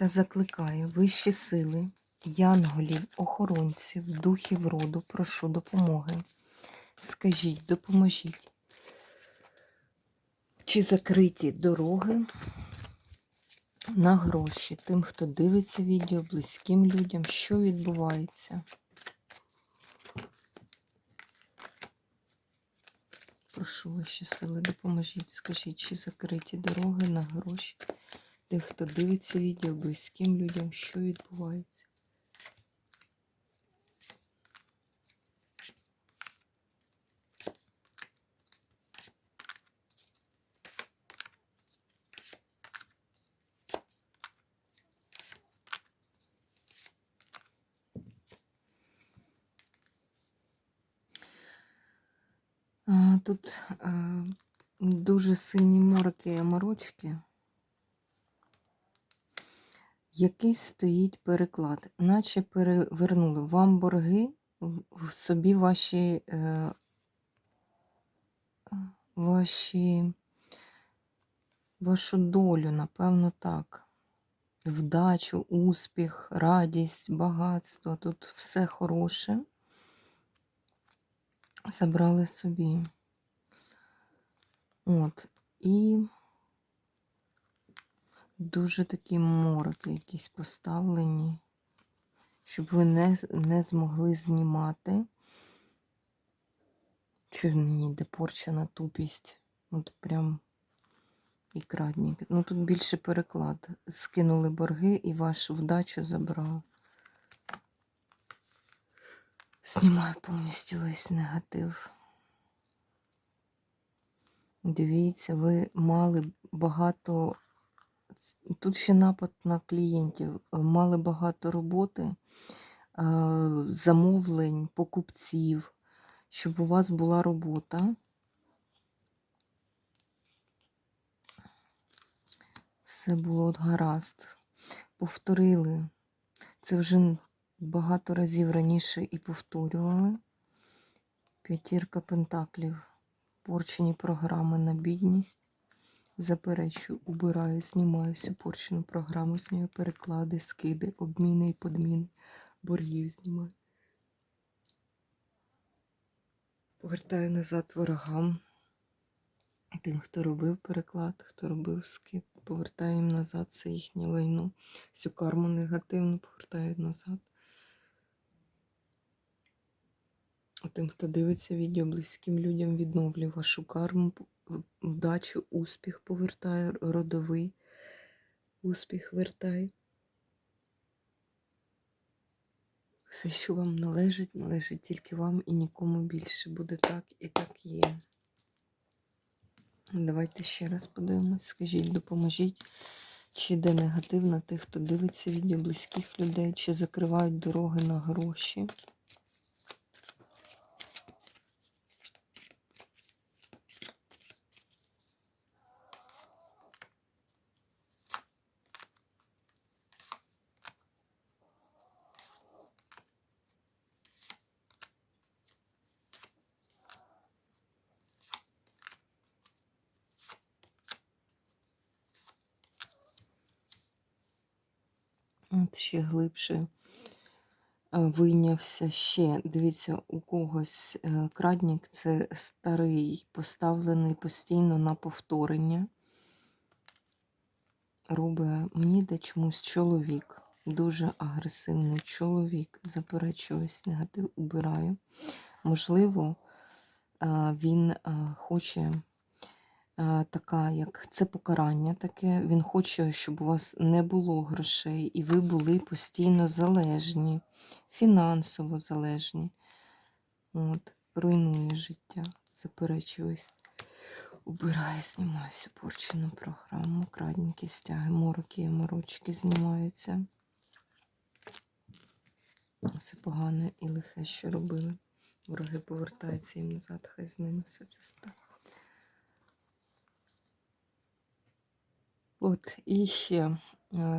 та закликаю вищі сили, янголів, охоронців, духів роду, прошу допомоги. Скажіть, допоможіть. Чи закриті дороги на гроші тим, хто дивиться відео, близьким людям, що відбувається? Прошу ваші сили, допоможіть, скажіть, чи закриті дороги на гроші тих, хто дивиться відео, близьким людям, що відбувається. Тут дуже сильні мороки і морочки. Якийсь стоїть переклад, наче перевернули вам борги в- собі ваші, е, ваші, вашу долю, напевно, так. Вдачу, успіх, радість, багатство. Тут все хороше. Забрали собі. От. І дуже такі мороки якісь поставлені, щоб ви не, не змогли знімати. Чи мені де порчена тупість? От прям і крадник. Ну тут більше переклад. Скинули борги і вашу вдачу забрали. Знімаю повністю весь негатив. Дивіться, ви мали багато. Тут ще напад на клієнтів. Мали багато роботи, е, замовлень, покупців, щоб у вас була робота. Все було гаразд. Повторили. Це вже багато разів раніше і повторювали. П'ятірка пентаклів. Порчені програми на бідність. Заперечую, убираю, знімаю всю порчену програму, знімаю переклади, скиди, обміни і подміни, боргів знімаю. Повертаю назад ворогам. Тим, хто робив переклад, хто робив скид, повертаю їм назад це їхнє лайно. Всю карму негативну повертаю назад. А тим, хто дивиться відео, близьким людям відновлю вашу карму, вдачу, успіх повертаю, родовий успіх вертаю. Все, що вам належить, належить тільки вам і нікому більше. Буде так і так є. Давайте ще раз подивимось. Скажіть, допоможіть, чи йде негатив на тих, хто дивиться відео близьких людей, чи закривають дороги на гроші. От ще глибше е, вийнявся ще. Дивіться, у когось е, крадник це старий, поставлений постійно на повторення. Робить мені де чомусь чоловік. Дуже агресивний чоловік. Заперечую весь негатив, убираю. Можливо, е, він хоче така, як це покарання таке. Він хоче, щоб у вас не було грошей, і ви були постійно залежні, фінансово залежні. От, руйнує життя, заперечуюсь. убираю, знімаю всю порчену програму, крадненькі стяги, мороки і морочки знімаються. Все погане і лихе, що робили. Вороги повертаються їм назад, хай з ними все це стане. От, і ще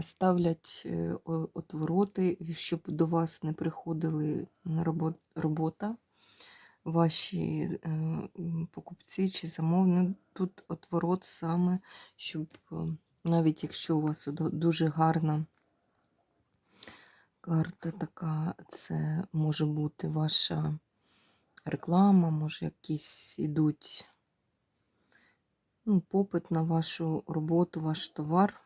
ставлять е, отвороти, щоб до вас не приходили на робота, ваші е, покупці чи замовники. Тут отворот саме, щоб е, навіть якщо у вас дуже гарна карта така, це може бути ваша реклама, може якісь ідуть ну, попит на вашу роботу, ваш товар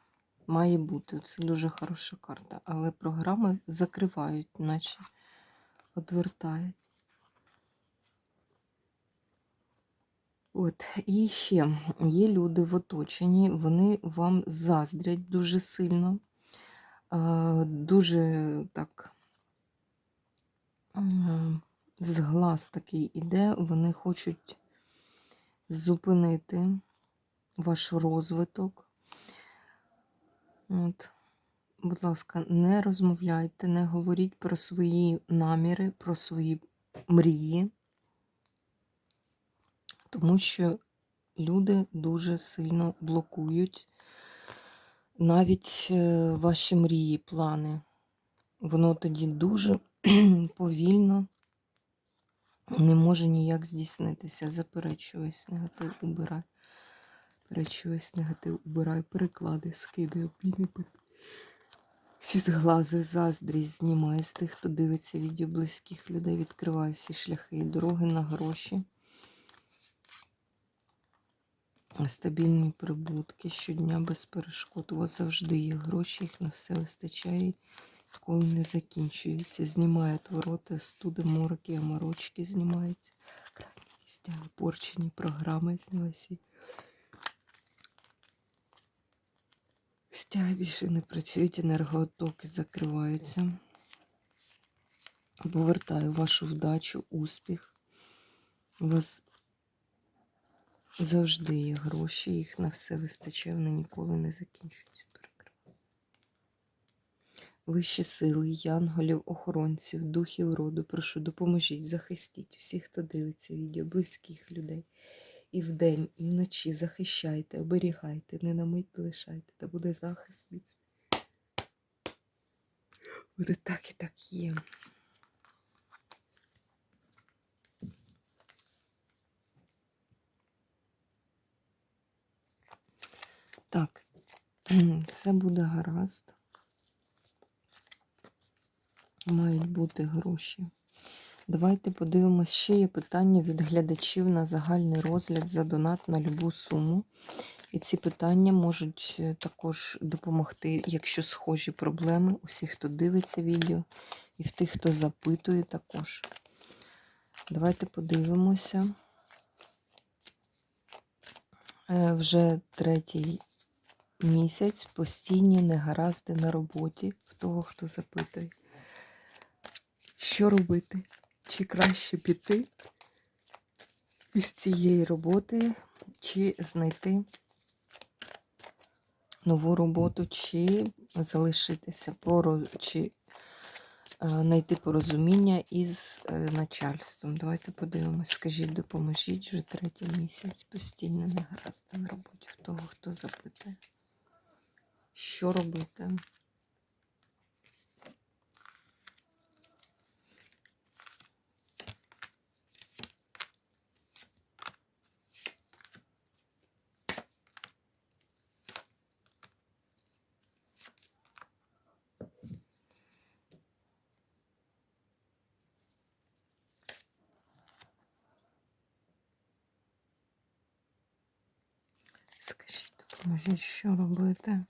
має бути. Це дуже хороша карта. Але програми закривають, наче відвертають. От, і ще є люди в оточенні, вони вам заздрять дуже сильно, е, дуже так е, з глаз такий іде, вони хочуть зупинити ваш розвиток. От. Будь ласка, не розмовляйте, не говоріть про свої наміри, про свої мрії, тому що люди дуже сильно блокують навіть е, ваші мрії, плани. Воно тоді дуже повільно не може ніяк здійснитися. Заперечуюсь, негатив убирай. Заперечуюсь, негатив убирай, переклади, скидаю, обміни. Всі зглази, заздрість знімає з тих, хто дивиться відео близьких людей, відкриває всі шляхи і дороги на гроші. Стабільні прибутки щодня без перешкод. У вас завжди є гроші, їх на все вистачає, коли не закінчується. Знімає твороти, студи, мороки, аморочки знімаються. Стяги, порчені програми знялися. Стяги більше не працюють, енергоотоки закриваються. Повертаю вашу вдачу, успіх. У вас завжди є гроші, їх на все вистачає, вони ніколи не закінчуються. Вищі сили, янголів, охоронців, духів роду, прошу, допоможіть, захистіть всіх, хто дивиться відео, близьких людей. І вдень, і вночі захищайте, оберігайте, не на мить лишайте, та буде захист від. Буде так і так є. Так, все буде гаразд. Мають бути гроші. Давайте подивимось, ще є питання від глядачів на загальний розгляд за донат на любу суму. І ці питання можуть е, також допомогти, якщо схожі проблеми, усі, хто дивиться відео, і в тих, хто запитує також. Давайте подивимося. Е, Вже третій місяць постійні негаразди на роботі в того, хто запитує. Що робити? Чи краще піти із цієї роботи, чи знайти нову роботу, чи залишитися поруч, чи е, знайти порозуміння із е, начальством. Давайте подивимось. Скажіть, допоможіть вже третій місяць постійно негаразди на роботі в того, хто запитує. Що робити? Скажіть, допоможіть, що робити?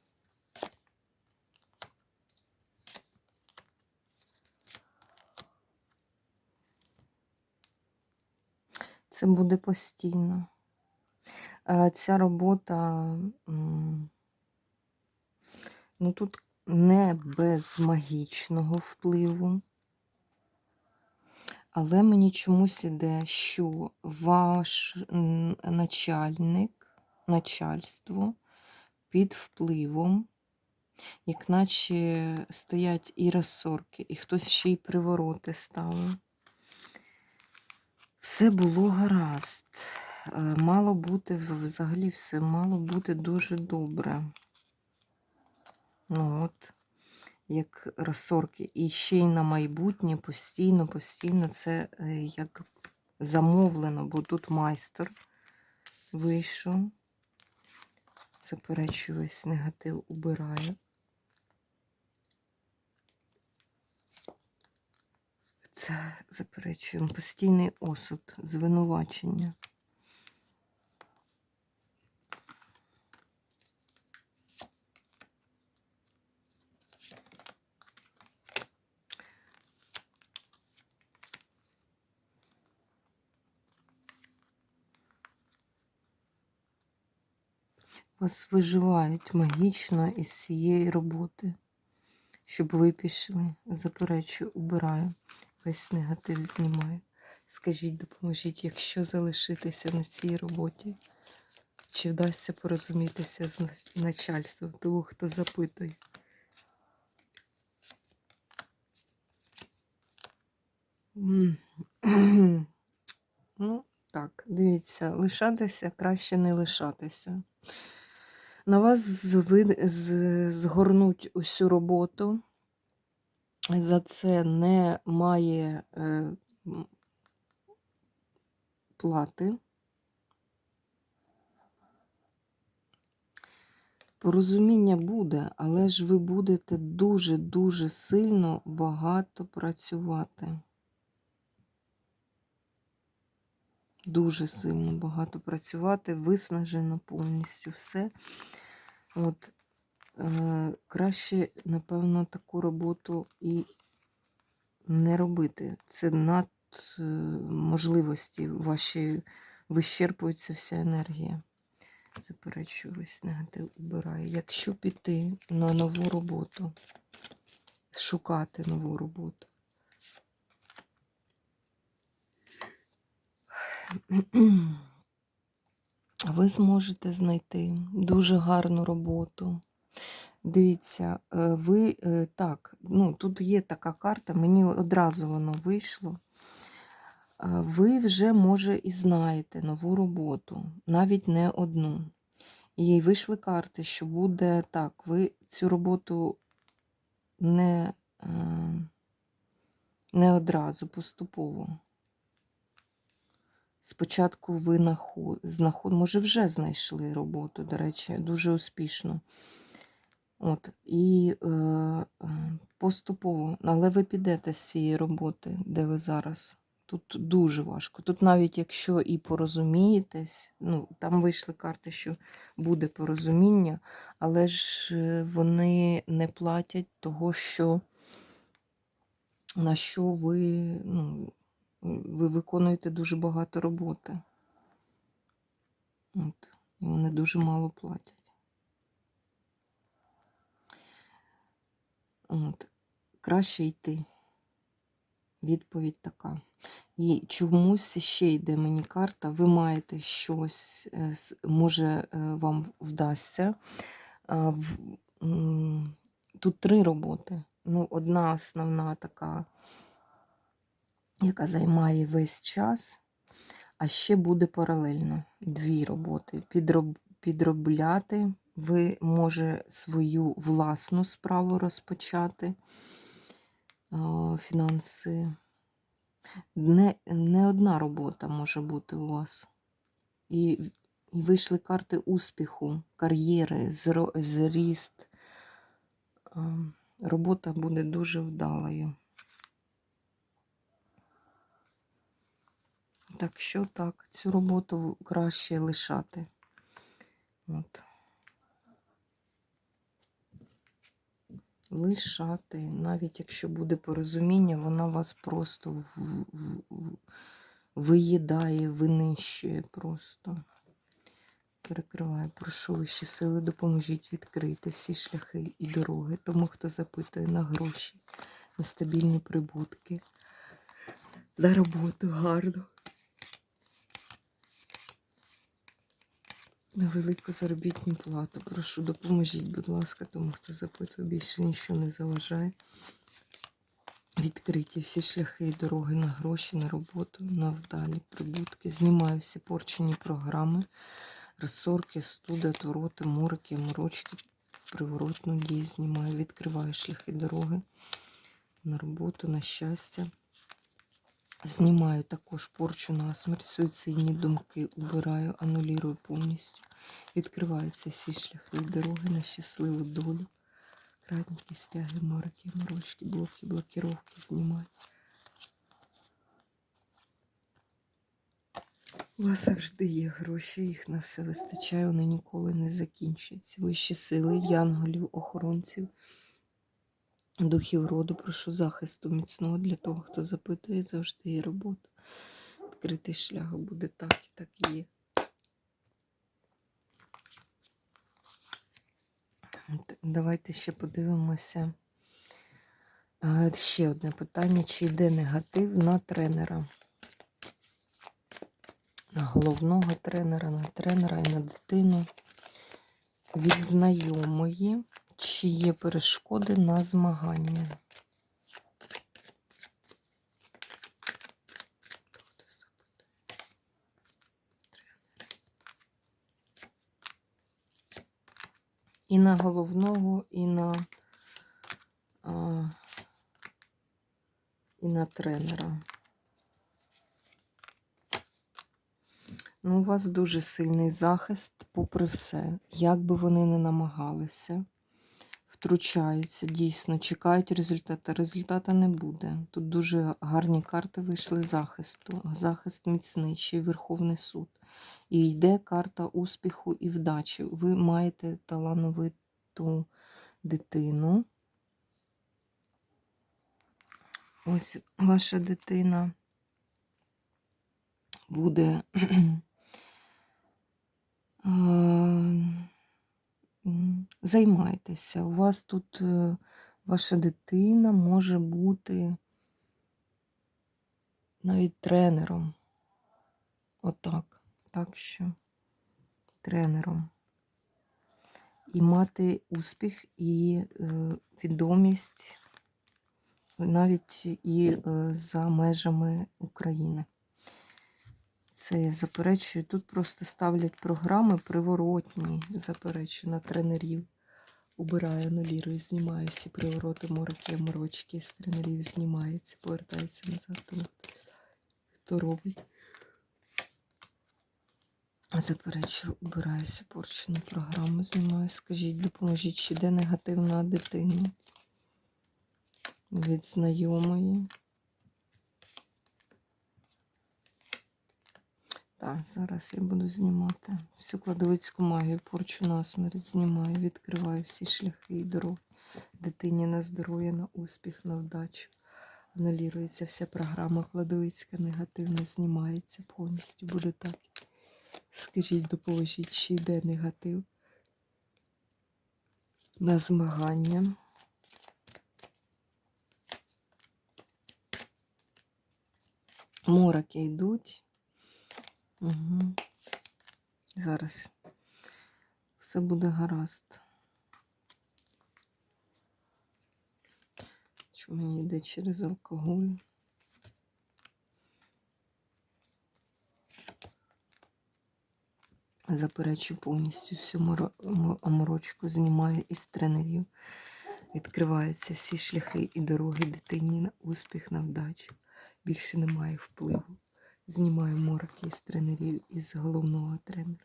Це буде постійно. Е, Ця робота, ну тут не без магічного впливу, але мені чомусь іде, що ваш начальник начальство під впливом, як наче стоять і розсорки, і хтось ще й привороти ставив. Все було гаразд. Е, Мало бути, взагалі все мало бути дуже добре. Ну от, як розсорки. І ще й на майбутнє постійно, постійно це е, як замовлено, бо тут майстер вийшов. Заперечую весь негатив, убираю. Це заперечуємо постійний осуд, звинувачення. Вас виживають магічно із цієї роботи, щоб ви пішли. Заперечую, убираю. Весь негатив знімаю. Скажіть, допоможіть, якщо залишитися на цій роботі, чи вдасться порозумітися з начальством того, хто запитує. Ну, так, дивіться, лишатися краще не лишатися. На вас згорнуть усю роботу. За це немає е, плати. Порозуміння буде, але ж ви будете дуже-дуже сильно багато працювати. Дуже сильно багато працювати, виснажено повністю все. От, е, краще, напевно, таку роботу і не робити. Це над е, можливості ваші вищерпується вся енергія. Заперечую весь негатив убираю. Якщо піти на нову роботу, шукати нову роботу. Ви зможете знайти дуже гарну роботу. Дивіться, е, ви е, так, ну тут є така карта, мені одразу воно вийшло. Е, Ви вже, може, і знаєте нову роботу, навіть не одну. І вийшли карти, що буде так, ви цю роботу не, не одразу, поступово. Спочатку ви нахо- знаход... може, вже знайшли роботу, до речі, дуже успішно. От, і е, е, поступово, але ви підете з цієї роботи, де ви зараз. Тут дуже важко. Тут навіть якщо і порозумієтесь, ну, там вийшли карти, що буде порозуміння, але ж е, вони не платять того, що на що ви, ну, ви виконуєте дуже багато роботи. От, і вони дуже мало платять. От, краще йти. Відповідь така. І чомусь ще йде мені карта, ви маєте щось, е, може, е, вам вдасться. Тут три роботи. Ну, одна основна така, яка займає весь час, а ще буде паралельно дві роботи. Підроб, підробляти, ви може свою власну справу розпочати, фінанси. Не, не одна робота може бути у вас. І, і вийшли карти успіху, кар'єри, зріст. Робота буде дуже вдалою. Так що так, цю роботу краще лишати. От. Лишати, навіть якщо буде порозуміння, вона вас просто в, в, виїдає, винищує просто. Перекриваю, прошу вищі сили, допоможіть відкрити всі шляхи і дороги тому, хто запитує на гроші, на стабільні прибутки, на роботу гарну. На велику заробітну плату. Прошу, допоможіть, будь ласка, тому хто запитує, більше нічого не заважає. Відкриті всі шляхи і дороги на гроші, на роботу, на вдалі прибутки. Знімаю всі порчені програми, розсорки, студи, твороти, морики, морочки, приворотну дію знімаю, відкриваю шляхи дороги на роботу, на щастя. Знімаю також порчу на смерть, суїцидні думки, убираю, анулірую повністю. Відкриваються всі шляхи дороги на щасливу долю. Кратники, стяги, морки, морочки, блоки, блокировки знімаю. У вас завжди є гроші, їх на все вистачає, вони ніколи не закінчуються. Вищі сили, янголів, охоронців, духів роду, прошу захисту міцного для того, хто запитує, завжди є робота. Відкритий шлях буде так і так і є. Давайте ще подивимося. Ще одне питання: чи йде негатив на тренера? На головного тренера, на тренера і на дитину від знайомої, чи є перешкоди на змагання? І на головного, і на, а, і на тренера. Ну, у вас дуже сильний захист, попри все. Як би вони не намагалися, втручаються, дійсно, чекають результату. Результата не буде. Тут дуже гарні карти вийшли захисту. Захист міцний, ще й Верховний суд. І йде карта успіху і вдачі. Ви маєте талановиту дитину. Ось ваша дитина буде е, займайтеся. У вас тут е, ваша дитина може бути навіть тренером. Отак. Так що тренером. І мати успіх і е, відомість навіть і е, за межами України. Це я заперечую. Тут просто ставлять програми приворотні, заперечую на тренерів. Убираю, анулірую, знімаю всі привороти, мороки, морочки з тренерів знімається, повертається назад. Тому хто робить. Заперечую, убираюся порчену програму, знімаю. Скажіть, допоможіть, чи йде негативна дитина від знайомої. Так, зараз я буду знімати всю кладовицьку магію, порчу на смерть знімаю, відкриваю всі шляхи і дороги. Дитині на здоров'я, на успіх, на вдачу. Анулюється вся програма кладовицька, негативна, знімається повністю. Буде так. Скажіть, допоможіть, чи йде негатив на змагання. Мороки йдуть. Угу. Зараз все буде гаразд. Що мені йде через алкоголь? Заперечу повністю всю моро- мо- оморочку, знімаю із тренерів. Відкриваються всі шляхи і дороги дитині на успіх, на вдачу. Більше немає впливу. Знімаю мороки із тренерів із головного тренера.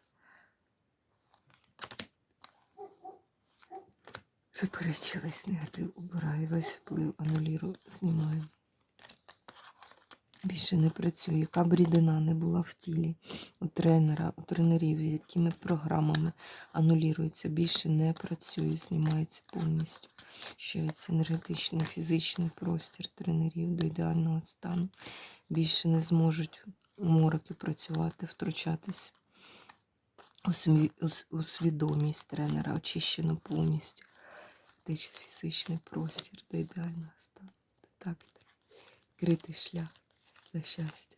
Заперечую весь негатив, убираю весь вплив, анулірую, знімаю. Більше не працює. Яка б рідина не була в тілі у тренера, у тренерів, з якими програмами анулюється, більше не працює, знімається повністю. Щається енергетичний, фізичний простір тренерів до ідеального стану. Більше не зможуть мороки працювати, втручатися. У сві- у у свідомість тренера очищено повністю. Фізичний, простір до ідеального стану. Так, критий шлях на щастя.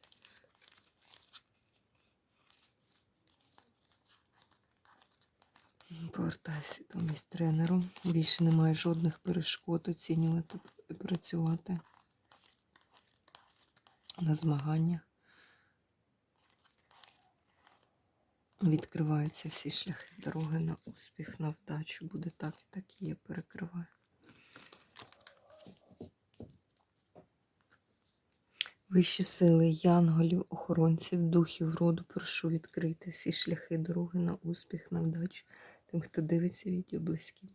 Повертаю свідомість тренеру. Більше немає жодних перешкод оцінювати і працювати на змаганнях. Відкриваються всі шляхи дороги на успіх, на вдачу. Буде так і так і є, перекриваю. Вищі сили, янголів, охоронців, духів роду, прошу відкрити всі шляхи дороги на успіх, на вдачу. Тим, хто дивиться відео близькі,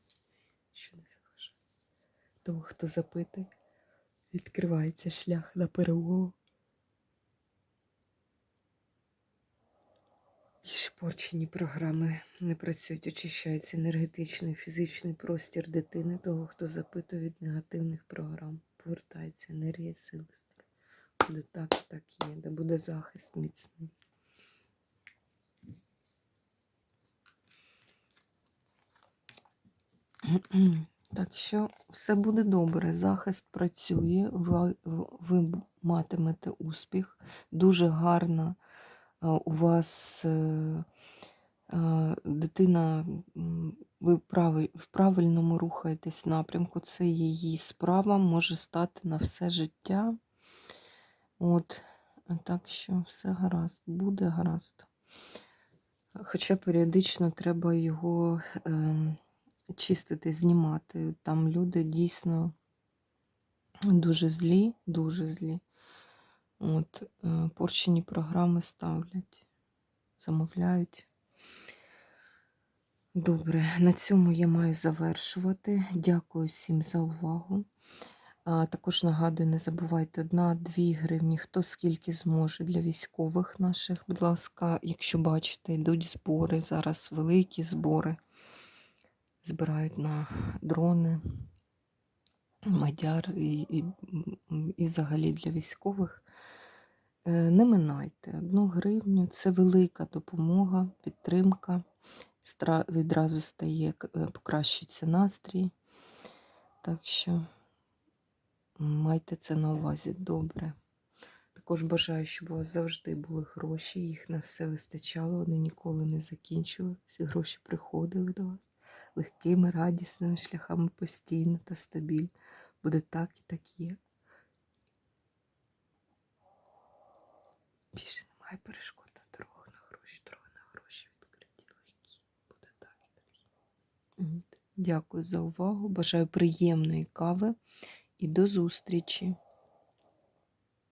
що не заважає. Тому, хто запитує, відкривається шлях на перемогу. Більше програми не працюють, очищається енергетичний, фізичний простір дитини, того, хто запитує від негативних програм. Повертається енергія сили. Буде так так є, де буде захист міцний. Так що все буде добре. Захист працює, ви, ви матимете успіх. Дуже гарно е, у вас е, е, дитина, ви в правильному рухаєтесь напрямку. Це її справа може стати на все життя. От, так що все гаразд, буде гаразд. Хоча періодично треба його ем, чистити, знімати. Там люди дійсно дуже злі, дуже злі. От, е, порчені програми ставлять, замовляють. Добре, на цьому я маю завершувати. Дякую всім за увагу. А, Також нагадую, не забувайте 1-2 гривні, хто скільки зможе для військових наших. Будь ласка, якщо бачите, йдуть збори. Зараз великі збори. Збирають на дрони, мадяр і, і, і взагалі для військових. Е, Не минайте одну гривню, це велика допомога, підтримка. Відразу стає, е, покращується настрій. Так що. Майте це на увазі добре. Також бажаю, щоб у вас завжди були гроші, їх на все вистачало, вони ніколи не закінчувалися. Гроші приходили до вас легкими, радісними шляхами постійно та стабільно. Буде так і так є. Більше немає перешкод на дорогах на гроші, дороги на гроші відкриті, легкі. Буде так і так. Дякую за увагу. Бажаю приємної кави і до зустрічі!